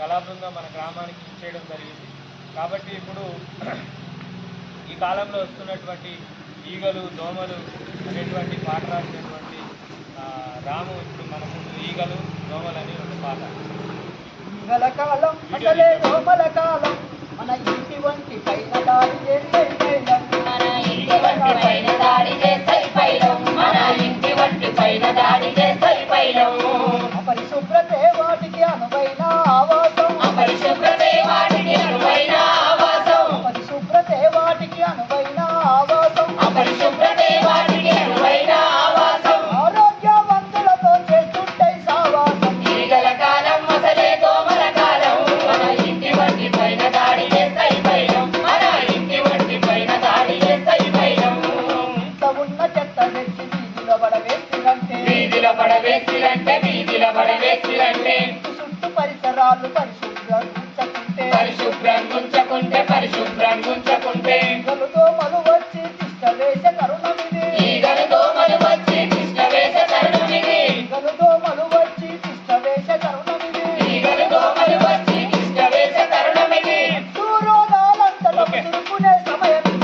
కళాబృందం మన గ్రామానికి చేయడం జరిగింది. కాబట్టి ఇప్పుడు ఈ కాలంలో వస్తున్నటువంటి ఈగలు దోమలు అనేటువంటి పాట రాసినటువంటి రాము ఇప్పుడు మన ముందు ఈగలు దోమలు అనే ఒక పాట. ఈగల కాలం వీధిల పడవేసిలంటే వీధిల పడవేసిలంటే. చుట్టూ పరిసరాలు పరిశుభ్రం పరిశుభ్రం గుంచకుంటే పరిశుభ్రం గుంచకుంటే ఈగలుతో వచ్చి తిష్ట వేసే తరుణమిది. ఈగలుతో మలు వచ్చి తిష్ట వేసే తరుణమిది. ఈగలుతో మలు వచ్చి వేసే తరుణమిది. ఈగలుతో మలు వచ్చి తిష్ట వేసే తరుణమిది దూరోదాలంతలో తిరుగుకునే సమయం